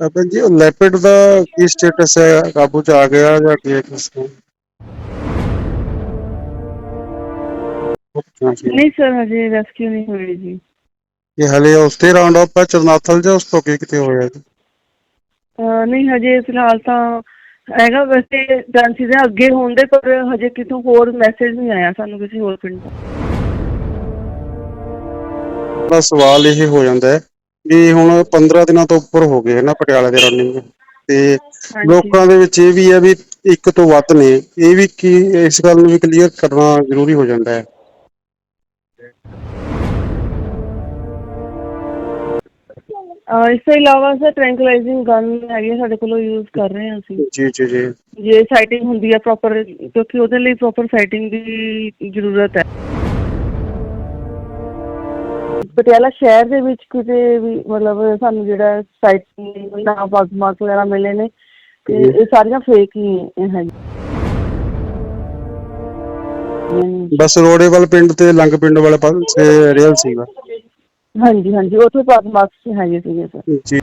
ਭੈਣ ਜੀ ਉਹ ਲੈਪਿਡ ਦਾ ਕੀ ਸਟੇਟਸ ਹੈ? ਕਾਬੂ ਚ ਆ ਗਿਆ ਜਾਂ ਕੀ ਹੈ ਕਿਸ ਨੂੰ? ਨਹੀਂ ਸਰ ਹਜੇ ਰੈਸਕਿਊ ਨਹੀਂ ਹੋਈ ਜੀ। ਇਹ ਹਲੇ ਉਸਤੇ ਰਾਉਂਡ ਹੈ ਚਰਨਾਥਲ ਜਾਂ ਉਸ ਤੋਂ ਕੀ ਕਿਤੇ ਹੋਇਆ ਜੀ? ਅਹ ਨਹੀਂ ਹਜੇ ਫਿਲਹਾਲ ਤਾਂ ਹੈਗਾ ਵੈਸੇ ਏਜੰਸੀ ਦੇ ਅੱਗੇ ਹੋਣ ਦੇ ਪਰ ਹਜੇ ਕਿਤੋਂ ਹੋਰ ਮੈਸੇਜ ਨਹੀਂ ਆਇਆ ਸਾਨੂੰ ਕਿਸੇ ਹੋਰ ਪਿੰਡ ਦਾ ਸਵਾਲ ਇਹ ਹੋ ਜਾਂਦਾ ਹੈ ਵੀ ਹੁਣ 15 ਦਿਨਾਂ ਤੋਂ ਉੱਪਰ ਹੋ ਗਏ ਹੈ ਨਾ ਪਟਿਆਲਾ ਦੇ ਰਨਿੰਗ ਤੇ। ਲੋਕਾਂ ਦੇ ਵਿੱਚ ਇਹ ਵੀ ਹੈ ਵੀ ਇੱਕ ਤੋਂ ਵੱਧ ਨੇ। ਇਹ ਵੀ ਕੀ ਇਸ ਗੱਲ ਨੂੰ ਵੀ ਕਲੀਅਰ ਕਰਨਾ ਜ਼ਰੂਰੀ ਹੋ ਜਾਂਦਾ ਹੈ। ਅਹ ਇਸ ਤੋਂ ਇਲਾਵਾ ਸਰ ਟ੍ਰੈਂਕਲਾਈਜ਼ਿੰਗ ਗਨ ਹੈਗੀ ਸਾਡੇ ਕੋਲੋਂ ਯੂਜ਼ ਕਰ ਰਹੇ ਹਾਂ ਅਸੀਂ। ਜੀ ਜੀ ਜੀ। ਜੇ ਸਾਈਟਿੰਗ ਹੁੰਦੀ ਹੈ ਪ੍ਰੋਪਰ ਕਿਉਂਕਿ ਉਹਦੇ ਲਈ ਪ੍ਰੋਪਰ ਸਾਈਟਿੰਗ ਦੀ ਜ਼ਰੂਰਤ ਹੈ। ਪਟਿਆਲਾ ਸ਼ਹਿਰ ਦੇ ਵਿੱਚ ਕਿਤੇ ਵੀ ਮਤਲਬ ਸਾਨੂੰ ਜਿਹੜਾ ਸਾਈਟ ਨਾ ਬਗ ਮਾਰਕ ਵਗੈਰਾ ਮਿਲੇ ਨੇ ਤੇ। ਇਹ ਸਾਰੀਆਂ ਫੇਕ ਹੀ ਹੈ ਬਸ ਰੋੜੇਵਾਲ ਪਿੰਡ ਤੇ ਲੰਗ ਪਿੰਡ ਵਾਲੇ ਪਾਸੇ ਰੀਅਲ ਸੀਗਾ। ਹਾਂਜੀ ਹਾਂਜੀ ਉੱਥੇ ਪਗ ਮਾਰਕਸ ਹੈਗੇ ਸੀਗੇ ਸਰ ਜੀ।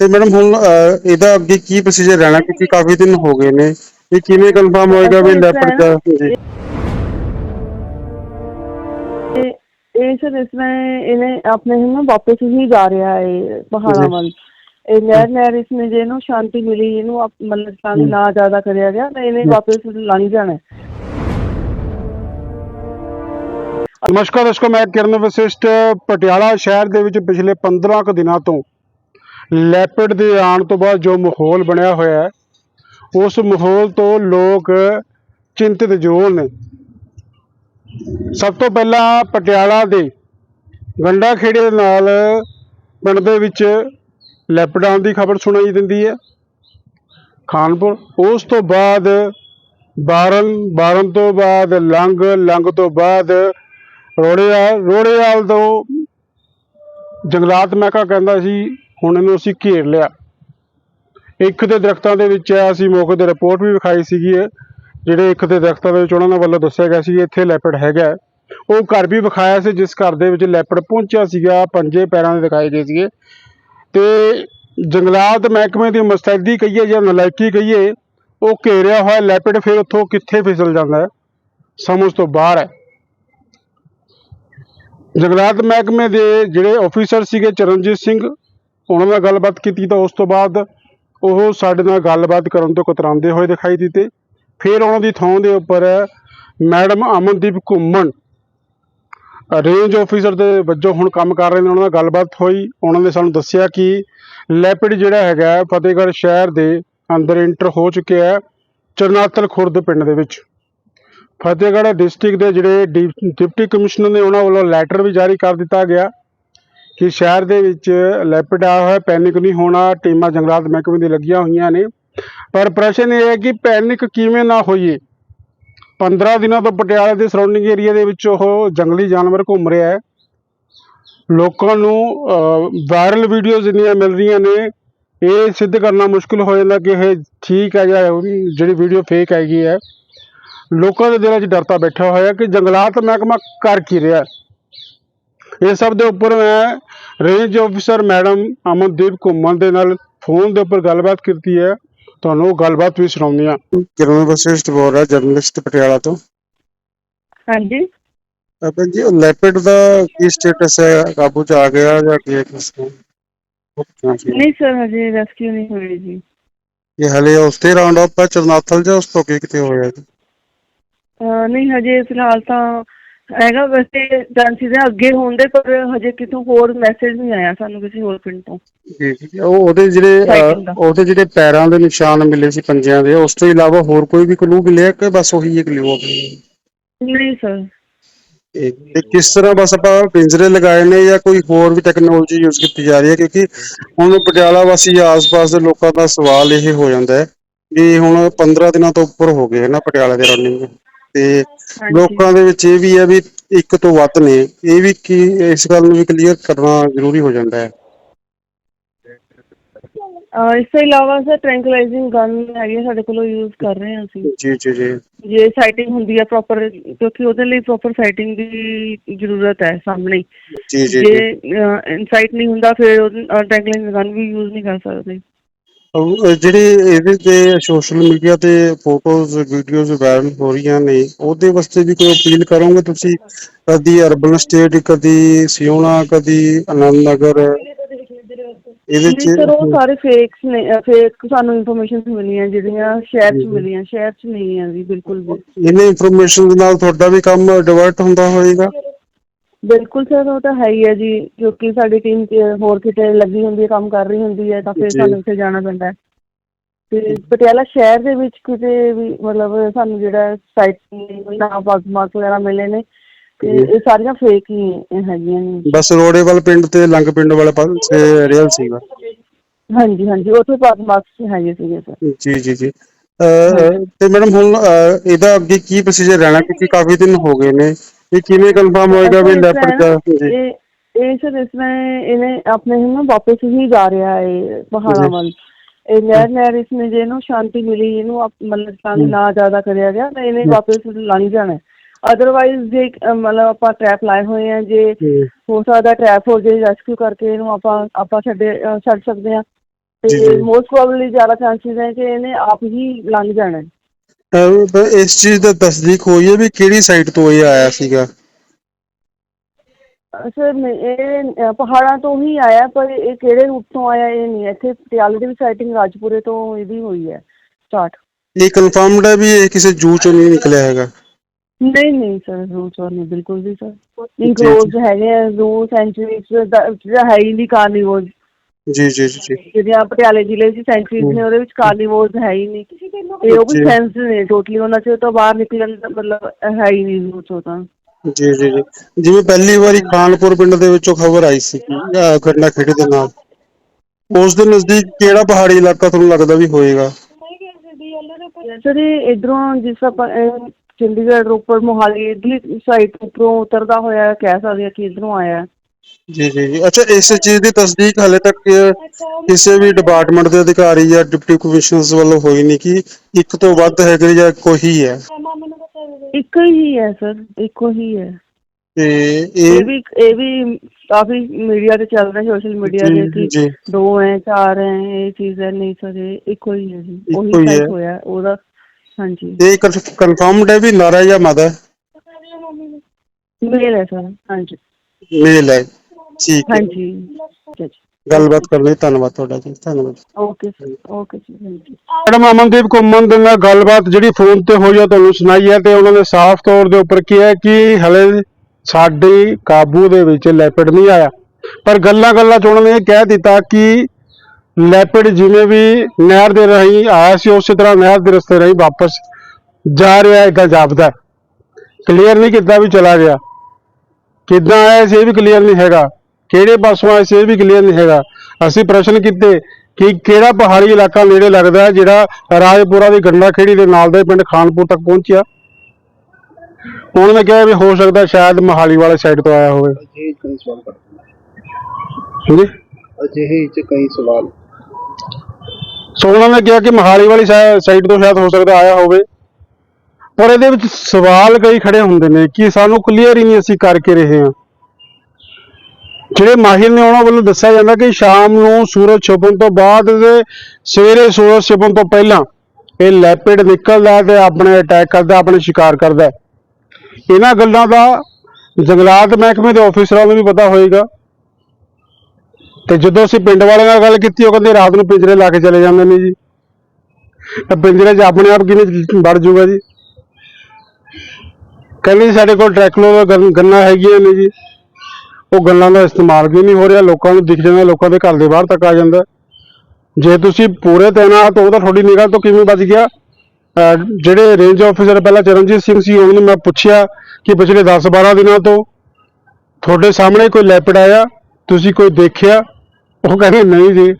ਤੇ ਮੈਡਮ ਹੁਣ ਅਹ, ਇਹਦਾ ਅੱਗੇ ਕੀ ਪ੍ਰੋਸੀਜਰ ਰਹਿਣਾ ਕਿਉਂਕਿ ਕਾਫੀ ਦਿਨ ਹੋ ਗਏ ਨੇ। ਇਹ ਕਿਵੇਂ ਕਨਫਰਮ ਹੋਏਗਾ ਵੀ ਲੈਪਟ ਦਾ ਜੀ। ਇਹ ਸਰ ਇਸ ਤਰ੍ਹਾਂ ਇਹਨੇ ਆਪਣੇ ਨੂੰ ਨਾ ਵਾਪਸ ਹੀ ਜਾ ਰਿਹਾ ਹੈ ਪਹਾੜਾਂ ਜੀ। ਵੱਲ ਇਹ ਨਹਿਰ ਨਹਿਰ ਇਸਨੇ ਜੇ ਇਹਨੂੰ ਸ਼ਾਂਤੀ ਮਿਲੀ ਇਹਨੂੰ ਆਪ- ਮਤਲਬ ਤੰਗ ਹਮ। ਨਾ ਜ਼ਿਆਦਾ ਕਰਿਆ ਗਿਆ ਤਾਂ ਇਹਨੇ ਹਮ। ਵਾਪਸ ਲੰਘ ਜਾਣਾ ਹੈ। ਨਮਸਕਾਰ ਦਰਸ਼ਕੋ ਮੈਂ ਕਿਰਨ ਵਸਿਸ਼ਟ ਪਟਿਆਲਾ ਸ਼ਹਿਰ ਦੇ ਵਿੱਚ ਪਿਛਲੇ 15 ਕੁ ਦਿਨਾਂ ਤੋਂ ਲੈਪਿਡ ਦੇ ਆਉਣ ਤੋਂ ਬਾਅਦ ਜੋ ਮਾਹੌਲ ਬਣਿਆ ਹੋਇਆ ਹੈ ਉਸ ਮਾਹੌਲ ਤੋਂ ਲੋਕ ਚਿੰਤਿਤ ਜ਼ਰੂਰ ਨੇ ਸਭ ਤੋਂ ਪਹਿਲਾਂ ਪਟਿਆਲਾ ਦੇ ਗੰਡਾ ਖੇੜੇ ਦੇ ਨਾਲ ਪਿੰਡ ਦੇ ਵਿੱਚ ਲੈਪਿਡ ਦੀ ਖਬਰ ਸੁਣਾਈ ਦਿੰਦੀ ਹੈ। ਖਾਨਪੁਰ, ਉਸ ਤੋਂ ਬਾਅਦ ਬਾਰਨ ਬਾਰਨ ਤੋਂ ਬਾਅਦ ਲੰਗ ਲੰਗ ਤੋਂ ਬਾਅਦ ਰੋੜੇਵਾਲ ਰੋੜੇਵਾਲ ਤੋਂ ਜੰਗਲਾਤ ਮਹਿਕਾ ਕਹਿੰਦਾ ਸੀ, ਹੁਣ ਇਹਨੂੰ ਅਸੀਂ ਘੇਰ ਲਿਆ। ਇੱਕ ਦੇ ਦਰਖਤਾਂ ਦੇ ਵਿੱਚ ਅਸੀਂ ਮੌਕੇ ਤੇ ਰਿਪੋਰਟ ਵੀ ਵਿਖਾਈ ਸੀਗੀ ਜਿਹੜੇ ਇੱਕ ਦੇ ਦਰਖਤਾਂ ਦੇ ਵਿੱਚ ਉਹਨਾਂ ਦੇ ਵੱਲੋਂ ਦੱਸਿਆ ਗਿਆ ਸੀ ਇੱਥੇ ਲੈਪੜ ਹੈਗਾ ਉਹ ਘਰ ਵੀ ਵਿਖਾਇਆ ਸੀ, ਜਿਸ ਘਰ ਦੇ ਵਿੱਚ ਲੈਪੜ ਪਹੁੰਚਿਆ ਸੀਗਾ, ਪੰਜੇ ਪੈਰਾਂ ਦੇ ਦਿਖਾਏ ਗਏ ਸੀਗੇ। ਤੇ ਜੰਗਲਾਤ ਮਹਿਕਮੇ ਦੀ ਮੁਸਤੈਦੀ ਕਹੀਏ ਜਾਂ ਨਲਾਇਕੀ ਕਹੀਏ, ਉਹ ਘੇਰਿਆ ਹੋਇਆ ਲੈਪੜ ਫਿਰ ਉੱਥੋਂ ਕਿੱਥੇ ਫਿਸਲ ਜਾਂਦਾ ਹੈ? ਸਮਝ ਤੋਂ ਬਾਹਰ ਹੈ। ਜੰਗਲਾਤ ਮਹਿਕਮੇ ਦੇ ਜਿਹੜੇ ਅਫੀਸਰ ਸੀਗੇ ਚਰਨਜੀਤ ਸਿੰਘ, ਉਹਨਾਂ ਨਾਲ ਗੱਲਬਾਤ ਕੀਤੀ ਤਾਂ ਉਸ ਤੋਂ ਬਾਅਦ ਉਹ ਸਾਡੇ ਨਾਲ ਗੱਲਬਾਤ ਕਰਨ ਤੋਂ ਕਤਰਾਉਂਦੇ ਹੋਏ ਦਿਖਾਈ ਦਿੱਤੇ। ਫਿਰ ਉਹਨਾਂ ਦੀ ਥਾਂ ਦੇ ਉੱਪਰ ਮੈਡਮ ਅਮਨਦੀਪ ਘੁੰਮਣ। ਰੇਂਜ ਆਫੀਸਰ ਦੇ ਵਜੋਂ ਹੁਣ ਕੰਮ ਕਰ ਰਹੇ ਨੇ, ਉਹਨਾਂ ਨਾਲ ਗੱਲਬਾਤ ਹੋਈ। ਉਹਨਾਂ ਨੇ ਸਾਨੂੰ ਦੱਸਿਆ ਕਿ ਲੈਪਿਡ ਜਿਹੜਾ ਹੈਗਾ ਫਤਿਹਗੜ੍ਹ ਸ਼ਹਿਰ ਦੇ ਅੰਦਰ ਇੰਟਰ ਹੋ ਚੁੱਕਿਆ ਹੈ, ਚਰਨਾਤਲ ਖੁਰਦ ਪਿੰਡ ਦੇ ਵਿੱਚ। ਫਤਿਹਗੜ੍ਹ ਡਿਸਟ੍ਰਿਕਟ ਦੇ ਜਿਹੜੇ ਡੀ- ਡਿਪਟੀ ਕਮਿਸ਼ਨਰ ਨੇ, ਉਹਨਾਂ ਵੱਲੋਂ ਲੈਟਰ ਵੀ ਜਾਰੀ ਕਰ ਦਿੱਤਾ ਗਿਆ ਕਿ ਸ਼ਹਿਰ ਦੇ ਵਿੱਚ ਲੈਪਿਡ ਆਇਆ ਹੋਇਆ ਪੈਨਿਕ ਨਹੀਂ ਹੋਣਾ, ਟੀਮਾਂ ਜੰਗਲਾਤ ਮਹਿਕਮੇ ਦੀ ਲੱਗੀਆਂ ਹੋਈਆਂ ਨੇ। ਪਰ ਪ੍ਰਸ਼ਨ ਇਹ ਹੈ ਕਿ ਪੈਨਿਕ ਕਿਵੇਂ ਨਾ ਹੋਈਏ। 15 ਦਿਨਾਂ ਤੋਂ ਪਟਿਆਲੇ ਦੇ ਸਰਾਊਂਡਿੰਗ ਏਰੀਆ ਦੇ ਵਿੱਚ ਉਹ ਜੰਗਲੀ ਜਾਨਵਰ ਘੁੰਮ ਰਿਹਾ ਹੈ। ਲੋਕਾਂ ਨੂੰ ਵਾਇਰਲ ਵੀਡੀਓਜ਼ ਇੰਨੀਆਂ ਮਿਲ ਰਹੀਆਂ ਨੇ, ਇਹ ਸਿੱਧ ਕਰਨਾ ਮੁਸ਼ਕਿਲ ਹੋ ਜਾਂਦਾ ਕਿ ਇਹ ਠੀਕ ਹੈ ਜਾਂ ਜਿਹੜੀ ਵੀਡੀਓ ਫੇਕ ਹੈਗੀ ਹੈ। ਲੋਕਾਂ ਦੇ ਦਿਲਾਂ 'ਚ ਡਰਤਾ ਬੈਠਾ ਹੋਇਆ ਕਿ ਜੰਗਲਾਤ ਮਹਿਕਮਾ ਕਰ ਕੀ ਰਿਹਾ ਇਹ ਸਭ ਦੇ ਉੱਪਰ ਮੈਂ range officer madam Amandeep Ghuman ਦੇ ਨਾਲ ਫੋਨ ਦੇ ਉੱਪਰ ਗੱਲਬਾਤ ਕੀਤੀ ਹੈ। ਤੁਹਾਨੂੰ ਉਹ ਗੱਲਬਾਤ ਵੀ ਸੁਣਾਉਂਦੇ ਹਾਂ। ਕਿਰਨ ਵਸਿਸ਼ਟ ਬੋਲ ਰਿਹਾ ਜਰਨਲਿਸਟ ਪਟਿਆਲਾ ਤੋਂ। ਹਾਂਜੀ। ਆਪਾਂ ਜੀ ਉਹ ਲੈਪਿਡ ਦਾ ਕੀ ਸਟੇਟਸ ਹੈ? ਕਾਬੂ ਚ ਆ ਗਿਆ ਜਾਂ ਕੀ ਹੈ ਕਿਸ ਨੂੰ ਨਹੀਂ ਸਰ ਹਜੇ ਰੈਸਕਿਊ ਨਹੀਂ ਹੋਈ ਜੀ। ਇਹ ਹਲੇ ਉਸਤੇ ਰਾਉਂਡ ਅਪ ਚਰਨਾਥਲ ਜਾਂ ਉਸ ਤੋਂ ਕੀ ਕਿਤੇ ਹੋਇਆ ਜੀ? ਨਹੀਂ ਹਜੇ ਫਿਲਹਾਲ ਤਾਂ ਹੈਗਾ ਵੈਸੇ ਏਜੰਸੀ ਦੇ ਅੱਗੇ ਹੋਣ ਦੇ ਪਰ ਹਜੇ ਕਿਤੋਂ ਹੋਰ ਮੈਸੇਜ ਨਹੀਂ ਆਇਆ ਸਾਨੂੰ ਕਿਸੇ ਹੋਰ ਪਿੰਡ ਤੋਂ। ਜੀ ਜੀ ਉਹ ਉਹਦੇ ਜਿਹੜੇ। ਉਹਦੇ ਜਿਹੜੇ ਪੈਰਾਂ ਦੇ ਨਿਸ਼ਾਨ ਮਿਲੇ ਸੀ ਪੰਜਿਆਂ ਦੇ ਉਸ ਤੋਂ ਇਲਾਵਾ ਹੋਰ ਕੋਈ ਵੀ ਕਲੂ ਮਿਲਿਆ ਕਿ ਬਸ ਉਹੀ ਇੱਕ ਕਲੂ ਨਹੀਂ ਸਰ ਤੇ ਕਿਸ ਤਰ੍ਹਾਂ ਬਸ ਆਪਾਂ ਪਿੰਜਰੇ ਲਗਾਏ ਨੇ ਜਾਂ ਕੋਈ ਹੋਰ ਵੀ ਟੈਕਨੋਲੋਜੀ ਯੂਜ਼ ਕੀਤੀ ਜਾ ਰਹੀ ਹੈ? ਕਿਉਂਕਿ ਹੁਣ ਪਟਿਆਲਾ ਵਾਸੀ ਆਸ-ਪਾਸ ਦੇ ਲੋਕਾਂ ਦਾ ਸਵਾਲ ਇਹ ਹੋ ਜਾਂਦਾ ਹੈ ਕਿ ਹੁਣ 15 ਦਿਨਾਂ ਤੋਂ ਉੱਪਰ ਹੋ ਗਏ ਹੈ ਨਾ ਪਟਿਆਲਾ ਦੇ ਰਨਿੰਗ ਤੇ। ਲੋਕਾਂ ਦੇ ਵਿੱਚ ਇਹ ਵੀ ਹੈ ਵੀ ਇੱਕ ਤੋਂ ਵੱਧ ਨੇ। ਇਹ ਵੀ ਕੀ ਇਸ ਗੱਲ ਨੂੰ ਵੀ ਕਲੀਅਰ ਕਰਨਾ ਜ਼ਰੂਰੀ ਹੋ ਜਾਂਦਾ ਹੈ। ਅਹ ਇਸ ਤੋਂ ਇਲਾਵਾ ਸਰ ਟ੍ਰੈਂਕਲਾਈਜ਼ਿੰਗ ਗਨ ਹੈਗੀ ਸਾਡੇ ਕੋਲੋਂ ਯੂਜ਼ ਕਰ ਰਹੇ ਹਾਂ ਅਸੀਂ। ਜੀ ਜੀ ਜੀ। ਜੇ ਸਾਈਟਿੰਗ ਹੁੰਦੀ ਹੈ ਪ੍ਰੋਪਰ ਕਿਉਂਕਿ ਉਹਦੇ ਲਈ ਪ੍ਰੋਪਰ ਸਾਈਟਿੰਗ ਦੀ ਜ਼ਰੂਰਤ ਹੈ ਸਾਹਮਣੇ। ਜੀ ਜੀ ਜੇ। ਇਨਸਾਈਟ ਨਹੀਂ ਹੁੰਦਾ ਫਿਰ ਟ੍ਰੈਂਕਲਾਈਜ਼ਿੰਗ ਗਨ ਵੀ ਯੂਜ਼ ਨਹੀਂ ਕਰ ਸਕਦੇ। ਜਿਹੜੀ ਇਹਦੇ ਤੇ ਸੋਸ਼ਲ ਮੀਡੀਆ ਤੇ ਫੋਟੋਜ਼ ਵੀਡੀਓਜ਼ ਵਾਇਰਲ ਹੋ ਰਹੀਆਂ ਨੇ ਉਹਦੇ ਵਾਸਤੇ ਵੀ ਕੋਈ ਅਪੀਲ ਕਰੋਗੇ ਤੁਸੀਂ? ਕਦੀ ਅਰਬਨ ਸਟੇਟ ਕਦੀ ਸਿਉਣਾ ਕਦੀ ਆਨੰਦ ਨਗਰ? ਇਹਦੇ ਨਹੀਂ ਸਰ ਉਹ ਚ ਸਾਰੇ ਫੇਕਸ ਨੇ ਫੇਕ ਸਾਨੂੰ ਇਨਫੋਰਮੇਸ਼ਨ ਮਿਲੀਆਂ ਜਿਹੜੀਆਂ ਸ਼ਹਿਰ 'ਚ ਮਿਲੀਆਂ ਸ਼ਹਿਰ 'ਚ ਨਹੀਂ ਹੈ ਜੀ ਬਿਲਕੁਲ ਵੀ। ਇਹਨੇ ਇਨਫੋਰਮੇਸ਼ਨ ਦੇ ਨਾਲ ਤੁਹਾਡਾ ਵੀ ਕੰਮ ਡਿਵਰਟ ਹੁੰਦਾ ਹੋਏਗਾ? ਬਿਲਕੁਲ ਸਰ ਉਹ ਤਾਂ ਹੈ ਹੀ ਹੈ ਜੀ ਕਿਉਂਕਿ ਸਾਡੀ ਟੀਮ ਹੋਰ ਕਿਤੇ ਲੱਗੀ ਹੁੰਦੀ ਹੈ ਕੰਮ ਕਰ ਰਹੀ ਹੁੰਦੀ ਹੈ ਤਾਂ ਫਿਰ। ਸਾਨੂੰ ਉੱਥੇ ਜਾਣਾ ਪੈਂਦਾ ਹੈ। ਤੇ ਪਟਿਆਲਾ ਸ਼ਹਿਰ ਦੇ ਵਿੱਚ ਕਿਤੇ ਵੀ ਮਤਲਬ ਸਾਨੂੰ ਜਿਹੜਾ ਸਾਈਟ ਨਾ ਬਾਗਮਾਰਕ ਵਗੈਰਾ ਮਿਲੇ ਨੇ ਤੇ। ਇਹ ਸਾਰੀਆਂ ਫੇਕ ਹੀ ਹੈਗੀਆਂ ਨੇ। ਬਸ ਰੋੜੇਵਾਲ ਪਿੰਡ ਤੇ ਲੰਗ ਪਿੰਡ ਵਾਲੇ ਪਾਸੇ ਰੀਅਲ ਸੀਗਾ। ਹਾਂਜੀ ਹਾਂਜੀ ਉੱਥੇ ਬਾਗਮਾਰਕ ਹੈਗੇ ਸੀਗੇ ਸਰ ਜੀ ਜੀ ਜੀ। ਤੇ ਮੈਡਮ ਹੁਣ ਇਹਦਾ ਅੱਗੇ ਕੀ ਪ੍ਰੋਸੀਜਰ ਰਹਿਣਾ ਕਿਉਂਕਿ ਕਾਫੀ ਦਿਨ ਹੋ ਗਏ ਨੇ। ਇਹ ਕਿਵੇਂ ਕਨਫਰਮ ਹੋਏਗਾ ਵੀ ਇਸ ਲੈਪਰ ਦਾ ਨਾ, ਜੀ ਇਹ ਇਹ ਸਰ ਇਸ ਤਰ੍ਹਾਂ ਇਹਨੇ ਆਪਣੇ ਨੂੰ ਨਾ ਵਾਪਸ ਹੀ ਜਾ ਰਿਹਾ ਹੈ ਪਹਾੜਾਂ। ਵੱਲ ਇਹ ਨਹਿਰ ਨਹਿਰ ਇਸਨੇ ਜੇ ਇਹਨੂੰ ਸ਼ਾਂਤੀ ਮਿਲੀ ਇਹਨੂੰ ਆਪ- ਮਤਲਬ ਤੰਗ। ਨਾ ਜ਼ਿਆਦਾ ਕਰਿਆ ਗਿਆ ਤਾਂ ਇਹਨੇ। ਵਾਪਸ ਲੰਘ ਜਾਣਾ ਅਦਰਵਾਈਜ਼ ਜੇ ਮਤਲਬ ਆਪਾਂ ਟ੍ਰੈਪ ਲਾਏ ਹੋਏ ਆ ਜੇ ਜੀ ਹੋ ਸਕਦਾ ਟ੍ਰੈਪ ਹੋ ਜੇ ਰੈਸਕਿਊ ਕਰਕੇ ਇਹਨੂੰ ਆਪਾਂ ਆਪਾਂ ਛੱਡੇ ਛੱਡ ਸਕਦੇ ਆ ਜੀ, ਤੇ ਜੀ। ਮੋਸਟ ਪ੍ਰੋਬਬਲੀ ਜ਼ਿਆਦਾ ਚਾਂਸਸ ਹੈ ਕਿ ਇਹਨੇ ਆਪ ਹੀ ਲੰਘ ਜਾਣਾ ਹੈ। ਅਹ, ਤਾਂ ਇਸ ਚੀਜ਼ ਦਾ ਤਸਦੀਕ ਹੋਈ ਹੈ ਵੀ ਕਿਹੜੀ ਸਾਈਟ ਤੋਂ ਇਹ ਆਇਆ ਸੀਗਾ? ਸਰ ਮੈਂ- ਇਹ ਅ, ਪਹਾੜਾਂ ਤੋਂ ਹੀ ਆਇਆ ਪਰ ਇਹ ਕਿਹੜੇ ਰੂਟ ਤੋਂ ਆਇਆ ਇਹ ਨਹੀਂ ਇੱਥੇ ਪਟਿਆਲੇ ਦੀ ਵੀ ਸਾਈਟਿੰਗ ਰਾਜਪੁਰੇ ਤੋਂ ਇਹਦੀ ਹੋਈ ਹੈ ਸਟਾਰਟ ਇਹ ਕਨਫਰਮਡ ਹੈ ਵੀ ਇਹ ਕਿਸੇ ਜੂ ਚੋਂ ਨਹੀਂ ਨਿਕਲਿਆ ਹੈਗਾ? ਨਹੀਂ ਨਹੀਂ ਸਰ ਰੂਟ ਔਰ ਨਹੀਂ ਬਿਲਕੁਲ ਵੀ ਸਰ ਜੀ। ਇਨਕਲੋਜ਼ ਹੈਗੇ ਆ ਜ਼ੂ ਸੈਂਚੁਰੀਜ਼ ਜਿਹੜਾ ਹੈ ਹੀ ਨਹੀਂ ਕਾਰਨੀਵੋਰ ਜੀ ਜੀ ਜੀ ਜੀ। ਜਿਹੜੀਆਂ ਪਟਿਆਲੇ ਜ਼ਿਲ੍ਹੇ ਦੀ ਸੈਂਚੁਰੀਜ਼ ਨੇ ਉਹਦੇ ਵਿੱਚ ਕਾਰਨੀਵੋਰਸ ਹੈ ਹੀ ਨਹੀਂ। ਤੇ ਉਹ ਵੀ ਜੀ। ਸੈਂਸ ਨੇ ਟੋਟਲੀ ਉਹਨਾਂ ਚ ਤੋਂ ਬਾਹਰ ਨਿਕਲਣ ਦਾ ਮਤਲਬ ਹੈ ਹੀ ਨਹੀਂ ਜ਼ੂ ਚੋਂ ਤਾਂ। ਜੀ ਜੀ ਜੀ। ਜਿਵੇਂ ਪਹਿਲੀ ਵਾਰੀ ਖਾਨਪੁਰ ਪਿੰਡ ਦੇ ਵਿੱਚੋਂ ਖਬਰ ਆਈ ਸੀ ਕਿ ਗੰਡਾ ਖੇੜੇ ਦੇ ਨਾਲ। ਉਸ ਦੇ ਨਜ਼ਦੀਕ ਕਿਹੜਾ ਪਹਾੜੀ ਇਲਾਕਾ ਤੁਹਾਨੂੰ ਲੱਗਦਾ ਵੀ ਹੋਏਗਾ? ਸਰ ਇਹ ਇਧਰੋਂ ਜਿਸ ਆਪਾਂ ਅਹ, ਚੰਡੀਗੜ੍ਹ ਰੋਪੜ ਮੋਹਾਲੀ ਇਧਰਲੀ ਸਾਈਡ ਉੱਪਰੋਂ ਉਤਰਦਾ ਹੋਇਆ ਕਹਿ ਸਕਦੇ ਆ ਕਿ ਇਧਰੋਂ ਆਇਆ। ਹੈ। ਜੀ ਜੀ ਜੀ। ਅੱਛਾ ਇਸ ਚੀਜ਼ ਦੀ ਤਸਦੀਕ ਹਲੇ ਤੱਕ ਕਿਸੇ ਵੀ ਡਿਪਾਰਟਮੈਂਟ ਦੇ ਅਧਿਕਾਰੀ ਜਾਂ ਡਿਪਟੀ ਕਮਿਸ਼ਨਰਸ ਵੱਲੋਂ ਹੋਈ ਨਹੀਂ ਕਿ ਇੱਕ ਤੋਂ ਵੱਧ ਹੈਗੇ ਜਾਂ ਕੋਈ ਹੈ ਇੱਕੋ ਹੀ ਹੈ ਸਰ ਇੱਕੋ ਹੀ ਹੈ। ਤੇ ਇਹ ਇਹ ਵੀ ਇਹ ਵੀ ਕਾਫੀ ਮੀਡੀਆ ਤੇ ਚੱਲ ਰਿਹਾ ਸੋਸ਼ਲ ਮੀਡੀਆ ਜੀ, ਤੇ ਕਿ ਜੀ। ਦੋ ਹੈ ਚਾਰ ਹੈ ਇਹ ਚੀਜ਼ ਹੈ ਨਹੀਂ ਸਰ ਇਹ ਇੱਕੋ ਹੀ ਹੈ ਜੀ। ਇੱਕੋ ਉਹੀ ਹੀ ਟਾਈਪ ਹੈ। ਹੋਇਆ ਉਹਦਾ ਹਾਂਜੀ। ਇਹ ਕਨਫਰਮਡ ਹੈ ਵੀ ਨਾਰਾ ਜਾਂ ਮਾਦਾ ਮੇਲ ਹੈ ਸਰ ਹਾਂਜੀ। ਮੇਲ ਹੈ। ਠੀਕ ਹੈ। ਹਾਂਜੀ। ਠੀਕ ਹੈ ਜੀ ਗੱਲਬਾਤ ਕਰਨ ਲਈ। ਧੰਨਵਾਦ ਤੁਹਾਡਾ ਜੀ। ਧੰਨਵਾਦ। Okay sir. ਓਕੇ ਜੀ thank you madam Amandeep Ghuman ਦੇ ਨਾਲ ਗੱਲਬਾਤ ਜਿਹੜੀ ਫੋਨ ਤੇ ਹੋਈ ਆ ਤੁਹਾਨੂੰ ਸੁਣਾਈ ਹੈ ਤੇ ਉਹਨਾਂ ਨੇ ਸਾਫ਼ ਤੌਰ ਦੇ ਉੱਪਰ ਕਿਹਾ ਕਿ ਹਲੇ ਸਾਡੇ ਕਾਬੂ ਦੇ ਵਿੱਚ ਲੈਪਿਡ ਨਹੀਂ ਆਇਆ। ਪਰ ਗੱਲਾਂ ਗੱਲਾਂ ਚ ਉਹਨਾਂ ਨੇ ਇਹ ਕਹਿ ਦਿੱਤਾ ਕਿ ਲੈਪਿਡ ਜਿਵੇਂ ਵੀ ਨਹਿਰ ਦੇ ਰਾਹੀਂ ਆਇਆ ਸੀ ਉਸੇ ਤਰ੍ਹਾਂ ਨਹਿਰ ਦੇ ਰਸਤੇ ਰਾਹੀਂ ਵਾਪਸ ਜਾ ਰਿਹਾ ਹੈ ਗੱਲ ਜਾਪਦਾ। ਕਲੀਅਰ ਨਹੀਂ ਕੀਤਾ ਵੀ ਚਲਾ ਗਿਆ। ਕਿੱਦਾਂ ਆਇਆ ਸੀ ਇਹ ਵੀ ਕਲੀਅਰ ਨਹੀਂ ਹੈਗਾ। ਕਿਹੜੇ ਪਾਸੋਂ ਆਇਆ ਸੀ ਇਹ ਵੀ ਕਲੀਅਰ ਨਹੀਂ ਹੈਗਾ। ਅਸੀਂ ਪ੍ਰਸ਼ਨ ਕੀਤੇ ਕਿ ਕਿਹੜਾ ਪਹਾੜੀ ਇਲਾਕਾ ਨੇੜੇ ਲੱਗਦਾ ਹੈ ਜਿਹੜਾ ਰਾਜਪੁਰਾ ਦੀ ਗੰਡਾ ਖੇੜੀ ਦੇ ਨਾਲ ਦੇ ਪਿੰਡ ਖਾਨਪੁਰ ਤੱਕ ਪਹੁੰਚਿਆ? ਉਹਨਾਂ ਨੇ ਕਿਹਾ ਵੀ ਹੋ ਸਕਦਾ ਸ਼ਾਇਦ ਮਹਾਲੀ ਵਾਲੇ ਸਾਈਡ ਤੋਂ ਆਇਆ ਹੋਵੇ। ਅਜਿਹੇ ਕਈ ਸਵਾਲ ਕਰਦੇ ਹਾਂਜੀ? ਅਜਿਹੇ ਚ ਕਈ ਸਵਾਲ। ਸੋ ਉਹਨਾਂ ਨੇ ਕਿਹਾ ਕਿ ਮਹਾਲੀ ਵਾਲੀ ਸਾਈਡ ਤੋਂ ਸ਼ਾਇਦ ਹੋ ਸਕਦਾ ਆਇਆ ਹੋਵੇ। ਪਰ ਇਹਦੇ ਵਿੱਚ ਸਵਾਲ ਕਈ ਖੜੇ ਹੁੰਦੇ ਨੇ ਕਿ ਸਾਨੂੰ ਕਲੀਅਰ ਹੀ ਨਹੀਂ ਅਸੀਂ ਕਰਕੇ ਰਹੇ ਹਾਂ। ਜਿਹੜੇ ਮਾਹਿਰ ਨੇ ਉਹਨਾਂ ਵੱਲੋਂ ਦੱਸਿਆ ਜਾਂਦਾ ਕਿ ਸ਼ਾਮ ਨੂੰ ਸੂਰਜ ਛੁਪਣ ਤੋਂ ਬਾਅਦ ਤੇ ਸਵੇਰੇ ਸੂਰਜ ਛੁਪਣ ਤੋਂ ਪਹਿਲਾਂ ਇਹ ਲੈਪਿਡ ਨਿਕਲਦਾ ਤੇ ਆਪਣੇ ਅਟੈਕ ਕਰਦਾ, ਆਪਣੇ ਸ਼ਿਕਾਰ ਕਰਦਾ। ਇਹਨਾਂ ਗੱਲਾਂ ਦਾ ਜੰਗਲਾਤ ਮਹਿਕਮੇ ਦੇ ਅਫਸਰਾਂ ਨੂੰ ਵੀ ਪਤਾ ਹੋਏਗਾ। ਤੇ ਜਦੋਂ ਅਸੀਂ ਪਿੰਡ ਵਾਲਿਆਂ ਨਾਲ ਗੱਲ ਕੀਤੀ, ਉਹ ਕਹਿੰਦੇ ਰਾਤ ਨੂੰ ਪਿੰਜਰੇ ਲਾ ਕੇ ਚਲੇ ਜਾਂਦੇ ਨੇ ਜੀ। ਤਾਂ ਪਿੰਜਰੇ 'ਚ ਆਪਣੇ ਆਪ ਕਿਵੇਂ ਵੜ ਜੂਗਾ ਜੀ? ਕਹਿੰਦੇ ਜੀ ਸਾਡੇ ਕੋਲ ਟਰੈਕਲੋ ਗੰਨਾ ਹੈਗੀਆਂ ਨੇ ਜੀ। ਉਹ ਗੱਲਾਂ ਦਾ ਇਸਤੇਮਾਲ ਵੀ ਨਹੀਂ ਹੋ ਰਿਹਾ, ਲੋਕਾਂ ਨੂੰ ਦਿਖ ਜਾਂਦਾ, ਲੋਕਾਂ ਦੇ ਘਰ ਦੇ ਬਾਹਰ ਤੱਕ ਆ ਜਾਂਦਾ। ਜੇ ਤੁਸੀਂ ਪੂਰੇ ਤੈਨਾਤ ਹੋ ਤਾਂ ਤੁਹਾਡੀ ਨਿਗਾਹ ਤੋਂ ਕਿਵੇਂ ਬਚ ਗਿਆ? ਅਹ ਜਿਹੜੇ ਰੇਂਜ ਆਫੀਸਰ ਪਹਿਲਾਂ ਚਰਨਜੀਤ ਸਿੰਘ ਸੀ, ਉਹਨਾਂ ਨੂੰ ਮੈਂ ਪੁੱਛਿਆ ਕਿ ਪਿਛਲੇ 10-12 ਦਿਨਾਂ ਤੋਂ ਤੁਹਾਡੇ ਸਾਹਮਣੇ ਕੋਈ ਲੈਪਟ ਆਇਆ? ਤੁਸੀਂ ਕੋਈ ਦੇਖਿਆ? ਉਹ ਕਹਿੰਦੇ ਨਹੀਂ ਜੀ।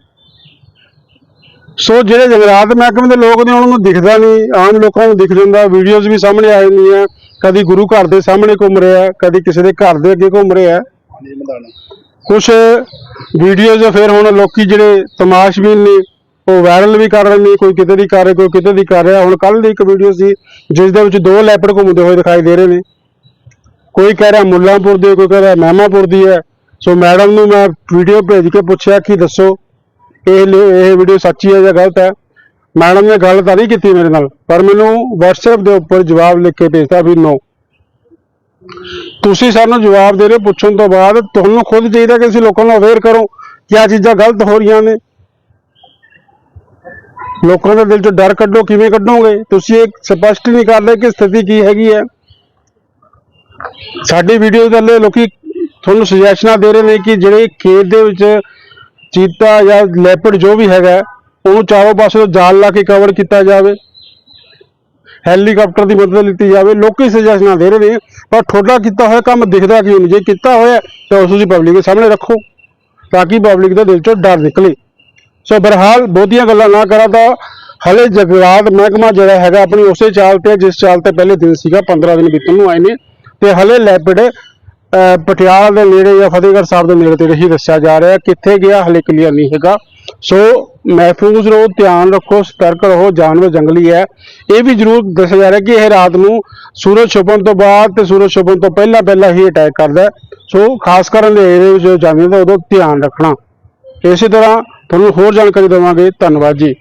ਸੋ ਜਿਹੜੇ ਜੰਗਲਾਤ ਮਹਿਕਮੇ ਦੇ ਲੋਕ ਨੇ, ਉਹਨਾਂ ਨੂੰ ਦਿਖਦਾ ਨਹੀਂ, ਆਮ ਲੋਕਾਂ ਨੂੰ ਦਿਖ ਜਾਂਦਾ ਵੀਡੀਓਜ਼ ਵੀ ਸਾਹਮਣੇ ਆ ਜਾਂਦੀਆਂ। ਕਦੀ ਗੁਰੂ ਘਰ ਦੇ ਸਾਹਮਣੇ ਘੁੰਮ ਰਿਹਾ ਕਦੀ ਕਿਸੇ ਦੇ ਘਰ ਦੇ ਅੱਗੇ ਘੁੰਮ ਰਿਹਾ ਨਿਯਮ ਦਾਣਾ ਕੁਝ ਵੀਡੀਓਜ਼ ਫਿਰ ਹੁਣ ਲੋਕੀ ਜਿਹੜੇ ਤਮਾਸ਼ਬੀਨ ਨੇ, ਉਹ ਵਾਇਰਲ ਵੀ ਕਰ ਰਹੇ ਨੇ, ਕੋਈ ਕਿਤੇ ਦੀ ਕਰ ਰਿਹਾ, ਕੋਈ ਕਿਤੇ ਦੀ ਕਰ ਰਿਹਾ। ਹੁਣ ਕੱਲ ਦੀ ਇੱਕ ਵੀਡੀਓ ਸੀ, ਜਿਸ ਦੇ ਵਿੱਚ ਦੋ ਲੈਪੜ ਘੁੰਮਦੇ ਹੋਏ ਦਿਖਾਈ ਦੇ ਰਹੇ ਨੇ। ਕੋਈ ਕਹਿ ਰਿਹਾ ਮੁੱਲਾਂਪੁਰ ਦੀ ਕੋਈ ਕਹਿ ਰਿਹਾ ਮਹਿਮਾਪੁਰ ਦੀ ਹੈ। ਸੋ ਮੈਡਮ ਨੂੰ ਮੈਂ ਵੀਡੀਓ ਭੇਜ ਕੇ ਪੁੱਛਿਆ ਕਿ ਦੱਸੋ, ਇਹ ਲ- ਇਹ ਵੀਡੀਓ ਸੱਚੀ ਹੈ ਜਾਂ ਗਲਤ ਹੈ? ਮੈਡਮ ਨੇ ਗੱਲ ਤਾਂ ਨਹੀਂ ਕੀਤੀ ਮੇਰੇ ਨਾਲ, ਪਰ ਮੈਨੂੰ WhatsApp ਦੇ ਉੱਪਰ ਜਵਾਬ ਲਿਖ ਕੇ ਭੇਜਤਾ ਵੀ ਨੋ ਤੁਸੀਂ ਸਾਨੂੰ ਜਵਾਬ ਦੇ ਰਹੇ ਹੋ ਪੁੱਛਣ ਤੋਂ ਬਾਅਦ, ਤੁਹਾਨੂੰ ਖੁਦ ਚਾਹੀਦਾ ਕਿ ਅਸੀਂ ਲੋਕਾਂ ਨੂੰ ਅਵੇਅਰ ਕਰੋ ਕਿ ਆ ਚੀਜ਼ਾਂ ਗਲਤ ਹੋ ਰਹੀਆਂ ਨੇ। ਲੋਕਾਂ ਦੇ ਦਿਲ ਚੋਂ ਡਰ ਕੱਢੋ, ਕਿਵੇਂ ਕੱਢੋਗੇ? ਤੁਸੀਂ ਇਹ ਸਪਸ਼ਟ ਨਹੀਂ ਕਰਦੇ ਕਿ ਸਥਿਤੀ ਕੀ ਹੈਗੀ ਹੈ। ਸਾਡੀ ਵੀਡੀਓ ਦੇ ਥੱਲੇ ਲੋਕੀ ਤੁਹਾਨੂੰ ਸੁਜੈਸ਼ਨਾਂ ਦੇ ਰਹੇ ਨੇ ਕਿ ਜਿਹੜੇ ਖੇਤ ਦੇ ਵਿੱਚ ਚੀਤਾ ਜਾਂ ਲੈਪੜ ਜੋ ਵੀ ਹੈਗਾ ਉਹਨੂੰ ਚਾਰੋਂ ਪਾਸੇ ਜਾਲ ਲਾ ਕੇ ਕਵਰ ਕੀਤਾ ਜਾਵੇ। ਹੈਲੀਕਾਪਟਰ ਦੀ ਮਦਦ ਲਿੱਤੀ ਜਾਵੇ। ਲੋਕੀ ਸੁਜੈਸ਼ਨਾਂ ਦੇ ਰਹੇ ਨੇ ਪਰ ਤੁਹਾਡਾ ਕੀਤਾ ਹੋਇਆ ਕੰਮ ਦਿਖਦਾ ਕਿਉਂ ਨਹੀਂ? ਜੇ ਕੀਤਾ ਹੋਇਆ ਤਾਂ ਉਸ ਤੁਸੀਂ ਪਬਲਿਕ ਦੇ ਸਾਹਮਣੇ ਰੱਖੋ ਤਾਂ ਕਿ ਪਬਲਿਕ ਦੇ ਦਿਲ ਚੋਂ ਡਰ ਨਿਕਲੇ। ਸੋ ਬਰਹਾਲ ਬਹੁਤੀਆਂ ਗੱਲਾਂ ਨਾ ਕਰਾਂ ਤਾਂ ਹਲੇ ਜਗਰਾਤ ਮਹਿਕਮਾ ਜਿਹੜਾ ਹੈਗਾ ਆਪਣੀ ਉਸੇ ਚਾਲ ਤੇ ਜਿਸ ਚਾਲ ਤੇ ਪਹਿਲੇ ਦਿਨ ਸੀਗਾ 15 ਦਿਨ ਬੀਤਣ ਨੂੰ ਆਏ ਨੇ। ਤੇ ਹਲੇ ਲੈਪਿਡ ਅਹ, ਪਟਿਆਲਾ ਦੇ ਨੇੜੇ ਜਾਂ ਫਤਿਹਗੜ੍ਹ ਸਾਹਿਬ ਦੇ ਨੇੜੇ 'ਤੇ ਹੀ ਦੱਸਿਆ ਜਾ ਰਿਹਾ ਕਿੱਥੇ ਗਿਆ ਹਲੇ ਕਲੀਅਰ ਨਹੀਂ ਹੈਗਾ। ਸੋ ਮਹਿਫੂਜ਼ ਰਹੋ, ਧਿਆਨ ਰੱਖੋ, ਸਤਰਕ ਰਹੋ, ਜਾਨਵਰ ਜੰਗਲੀ ਹੈ। ਇਹ ਵੀ ਜ਼ਰੂਰ ਦੱਸਿਆ ਜਾ ਰਿਹਾ ਕਿ ਇਹ ਰਾਤ ਨੂੰ ਸੂਰਜ ਛੁਪਣ ਤੋਂ ਬਾਅਦ ਤੇ ਸੂਰਜ ਛੁਪਣ ਤੋਂ ਪਹਿਲਾਂ ਪਹਿਲਾਂ ਹੀ ਅਟੈਕ ਕਰਦਾ ਸੋ ਖਾਸ ਕਰ ਹਨੇਰੇ ਦੇ ਵਿੱਚ ਜਦੋਂ ਜਾਂਦੇ ਤਾਂ ਉਦੋਂ ਧਿਆਨ ਰੱਖਣਾ। ਇਸੇ ਤਰ੍ਹਾਂ ਤੁਹਾਨੂੰ ਹੋਰ ਜਾਣਕਾਰੀ ਦੇਵਾਂਗੇ। ਧੰਨਵਾਦ ਜੀ।